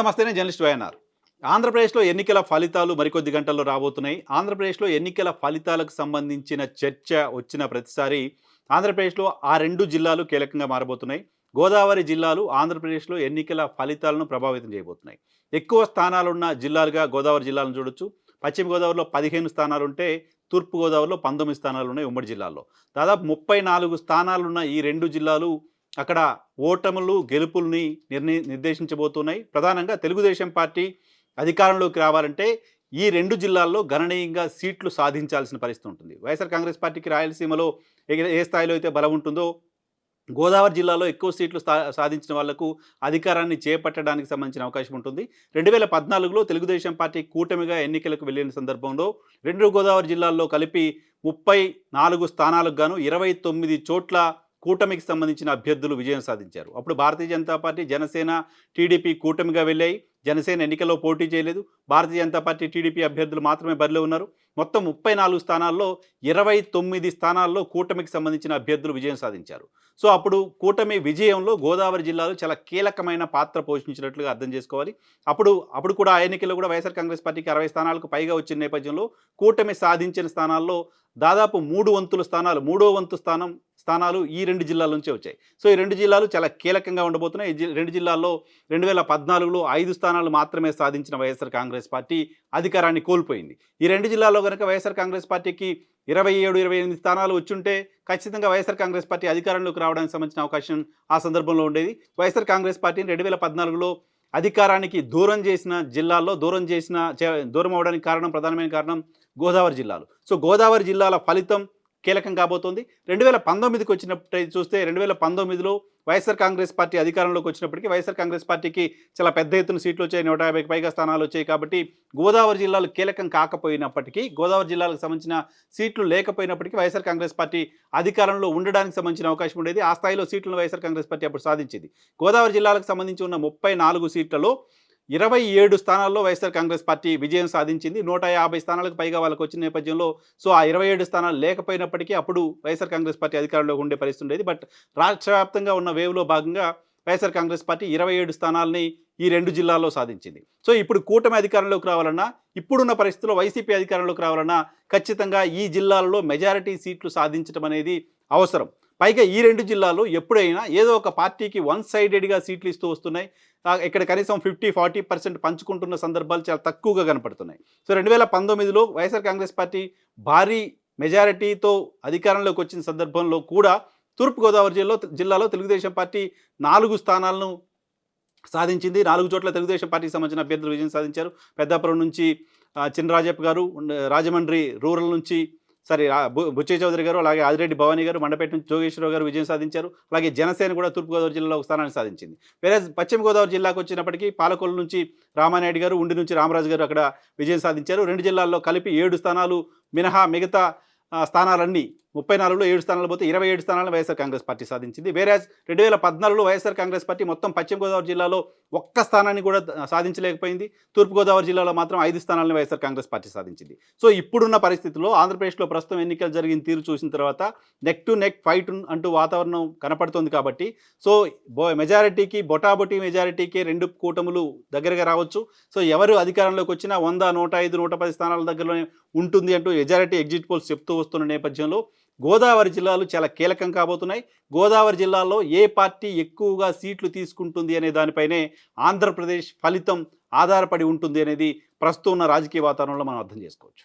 నమస్తే నేను journalist YNR ఆంధ్రప్రదేశ్లో ఎన్నికల ఫలితాలు మరికొద్ది గంటల్లో రాబోతున్నాయి. ఆంధ్రప్రదేశ్లో ఎన్నికల ఫలితాలకు సంబంధించిన చర్చ వచ్చిన ప్రతిసారి ఆంధ్రప్రదేశ్లో ఆ రెండు జిల్లాలు కీలకంగా మారబోతున్నాయి. గోదావరి జిల్లాలు ఆంధ్రప్రదేశ్లో ఎన్నికల ఫలితాలను ప్రభావితం చేయబోతున్నాయి. ఎక్కువ స్థానాలున్న జిల్లాలుగా గోదావరి జిల్లాలను చూడొచ్చు. పశ్చిమ గోదావరిలో పదిహేను స్థానాలు ఉంటే తూర్పు గోదావరిలో పంతొమ్మిది స్థానాలు ఉన్నాయి ఉమ్మడి జిల్లాల్లో. దాదాపు ముప్పై నాలుగు స్థానాలున్న ఈ రెండు జిల్లాలు అక్కడ ఓటములు గెలుపుల్ని నిర్ణయి నిర్దేశించబోతున్నాయి. ప్రధానంగా తెలుగుదేశం పార్టీ అధికారంలోకి రావాలంటే ఈ రెండు జిల్లాల్లో గణనీయంగా సీట్లు సాధించాల్సిన పరిస్థితి ఉంటుంది. వైఎస్ఆర్ కాంగ్రెస్ పార్టీకి రాయలసీమలో ఏ- స్థాయిలో అయితే బలం ఉంటుందో గోదావరి జిల్లాలో ఎక్కువ సీట్లు సాధించిన వాళ్ళకు అధికారాన్ని చేపట్టడానికి సంబంధించిన అవకాశం ఉంటుంది. రెండు వేల పద్నాలుగులో తెలుగుదేశం పార్టీ కూటమిగా ఎన్నికలకు వెళ్ళిన సందర్భంలో రెండు గోదావరి జిల్లాల్లో కలిపి ముప్పై నాలుగు స్థానాలకు గాను ఇరవై తొమ్మిది చోట్ల కూటమికి సంబంధించిన అభ్యర్థులు విజయం సాధించారు. అప్పుడు భారతీయ జనతా పార్టీ జనసేన టీడీపీ కూటమిగా వెళ్ళాయి. జనసేన ఎన్నికల్లో పోటీ చేయలేదు. భారతీయ జనతా పార్టీ టీడీపీ అభ్యర్థులు మాత్రమే బరిలో ఉన్నారు. మొత్తం ముప్పై నాలుగు స్థానాల్లో ఇరవై తొమ్మిది స్థానాల్లో కూటమికి సంబంధించిన అభ్యర్థులు విజయం సాధించారు. సో అప్పుడు కూటమి విజయంలో గోదావరి జిల్లాలో చాలా కీలకమైన పాత్ర పోషించినట్లుగా అర్థం చేసుకోవాలి. అప్పుడు అప్పుడు కూడా ఆ ఎన్నికల్లో కూడా వైఎస్ఆర్ కాంగ్రెస్ పార్టీకి అరవై స్థానాలకు పైగా వచ్చిన నేపథ్యంలో కూటమి సాధించిన స్థానాల్లో దాదాపు మూడు వంతుల స్థానాలు మూడో వంతు స్థానం స్థానాలు ఈ రెండు జిల్లాల నుంచే వచ్చాయి. సో ఈ రెండు జిల్లాలు చాలా కీలకంగా ఉండబోతున్నాయి. ఈ రెండు జిల్లాల్లో రెండు వేల పద్నాలుగులో ఐదు స్థానాలు మాత్రమే సాధించిన వైఎస్ఆర్ కాంగ్రెస్ పార్టీ అధికారాన్ని కోల్పోయింది. ఈ రెండు జిల్లాల్లో కనుక వైఎస్ఆర్ కాంగ్రెస్ పార్టీకి ఇరవై ఏడు ఇరవై ఎనిమిది స్థానాలు వచ్చుంటే ఖచ్చితంగా వైఎస్ఆర్ కాంగ్రెస్ పార్టీ అధికారంలోకి రావడానికి సంబంధించిన అవకాశం ఆ సందర్భంలో ఉండేది. వైఎస్ఆర్ కాంగ్రెస్ పార్టీని రెండు వేల పద్నాలుగులో అధికారానికి దూరం చేసిన జిల్లాల్లో దూరం చేసిన చే- దూరం అవడానికి కారణం ప్రధానమైన కారణం గోదావరి జిల్లాలు. సో గోదావరి జిల్లాల ఫలితం కీలకం కాబోతోంది. రెండు వేల పంతొమ్మిదికి వచ్చినప్పుడు చూస్తే రెండు వేల పంతొమ్మిదిలో వైఎస్ఆర్ కాంగ్రెస్ పార్టీ అధికారంలోకి వచ్చినప్పటికీ వైఎస్ఆర్ కాంగ్రెస్ పార్టీకి చాలా పెద్ద ఎత్తున సీట్లు వచ్చాయి. నూట యాభైకి పైగా స్థానాలు వచ్చాయి కాబట్టి గోదావరి జిల్లాలు కీలకం కాకపోయినప్పటికీ గోదావరి జిల్లాలకు సంబంధించిన సీట్లు లేకపోయినప్పటికీ వైఎస్ఆర్ కాంగ్రెస్ పార్టీ అధికారంలో ఉండడానికి సంబంధించిన అవకాశం ఉండేది. ఆ స్థాయిలో సీట్లను వైఎస్ఆర్ కాంగ్రెస్ పార్టీ అప్పుడు సాధించింది. గోదావరి జిల్లాలకు సంబంధించి ఉన్న ముప్పై నాలుగు సీట్లలో ఇరవై ఏడు స్థానాల్లో వైఎస్ఆర్ కాంగ్రెస్ పార్టీ విజయం సాధించింది. నూట యాభై స్థానాలకు పైగా వాళ్ళకి వచ్చిన నేపథ్యంలో సో ఆ ఇరవై ఏడు స్థానాలు లేకపోయినప్పటికీ అప్పుడు వైఎస్ఆర్ కాంగ్రెస్ పార్టీ అధికారంలో ఉండే పరిస్థితి ఉండేది బట్ రాష్ట్ర వ్యాప్తంగా ఉన్న వేవ్లో భాగంగా వైఎస్ఆర్ కాంగ్రెస్ పార్టీ ఇరవై ఏడు స్థానాలని ఈ రెండు జిల్లాల్లో సాధించింది. సో ఇప్పుడు కూటమి అధికారంలోకి రావాలన్నా ఇప్పుడున్న పరిస్థితుల్లో వైసీపీ అధికారంలోకి రావాలన్నా ఖచ్చితంగా ఈ జిల్లాలలో మెజారిటీ సీట్లు సాధించడం అనేది అవసరం. పైగా ఈ రెండు జిల్లాలు ఎప్పుడైనా ఏదో ఒక పార్టీకి వన్ సైడెడ్గా సీట్లు ఇస్తూ వస్తున్నాయి ఇక్కడ కనీసం ఫిఫ్టీ ఫార్టీ పర్సెంట్ పంచుకుంటున్న సందర్భాలు చాలా తక్కువగా కనపడుతున్నాయి. సో రెండు వేల పంతొమ్మిదిలో వైఎస్ఆర్ కాంగ్రెస్ పార్టీ భారీ మెజారిటీతో అధికారంలోకి వచ్చిన సందర్భంలో కూడా తూర్పుగోదావరి జిల్లాలో జిల్లాలో తెలుగుదేశం పార్టీ నాలుగు స్థానాలను సాధించింది. నాలుగు చోట్ల తెలుగుదేశం పార్టీకి సంబంధించిన అభ్యర్థులు విజయం సాధించారు. పెద్దాపురం నుంచి చిన్నరాజప్ప గారు రాజమండ్రి రూరల్ నుంచి సరే ఆ, బుచ్చయ్య చౌదరి గారు అలాగే ఆదిరెడ్డి భవానీ గారు మండపేట నుంచి జోగేశ్వరరావు గారు విజయం సాధించారు. అలాగే జనసేన కూడా తూర్పుగోదావరి జిల్లాలో ఒక స్థానాన్ని సాధించింది. వేరే పశ్చిమ గోదావరి జిల్లాకు వచ్చినప్పటికీ పాలకొల్లు నుంచి రామానాయుడు గారు ఉండి నుంచి రామరాజు గారు అక్కడ విజయం సాధించారు. రెండు జిల్లాల్లో కలిపి ఏడు స్థానాలు మినహా మిగతా స్థానాలన్నీ ముప్పై నాలుగులో ఏడు స్థానాలు పోతే ఇరవై ఏడు స్థానాలను వైఎస్ఆర్ కాంగ్రెస్ పార్టీ సాధించింది. వేరే రెండు వేల పద్నాలుగులో వైఎస్ఆర్ కాంగ్రెస్ పార్టీ మొత్తం పశ్చిమ గోదావరి జిల్లాలో ఒక్క స్థానాన్ని కూడా సాధించలేకపోయింది. తూర్పుగోదావరి జిల్లాలో మాత్రం ఐదు స్థానాలను వైఎస్ఆర్ కాంగ్రెస్ పార్టీ సాధించింది. సో ఇప్పుడున్న పరిస్థితుల్లో ఆంధ్రప్రదేశ్లో ప్రస్తుతం ఎన్నికలు జరిగిన తీరు చూసిన తర్వాత నెక్ టు నెక్ ఫైట్ అంటూ వాతావరణం కనపడుతోంది కాబట్టి సో బో మెజారిటీకి బొటాబొటీ మెజారిటీకి రెండు కూటములు దగ్గరగా రావచ్చు. సో ఎవరు అధికారంలోకి వచ్చినా వంద నూట ఐదు నూట పది స్థానాల దగ్గరలోనే ఉంటుంది అంటూ మెజారిటీ ఎగ్జిట్ పోల్స్ చెప్తూ వస్తున్న నేపథ్యంలో గోదావరి జిల్లాలు చాలా కీలకం కాబోతున్నాయి. గోదావరి జిల్లాలో ఏ పార్టీ ఎక్కువగా సీట్లు తీసుకుంటుంది అనే దానిపైనే ఆంధ్రప్రదేశ్ ఫలితం ఆధారపడి ఉంటుంది అనేది ప్రస్తుతం ఉన్న రాజకీయ వాతావరణంలో మనం అర్థం చేసుకోవచ్చు.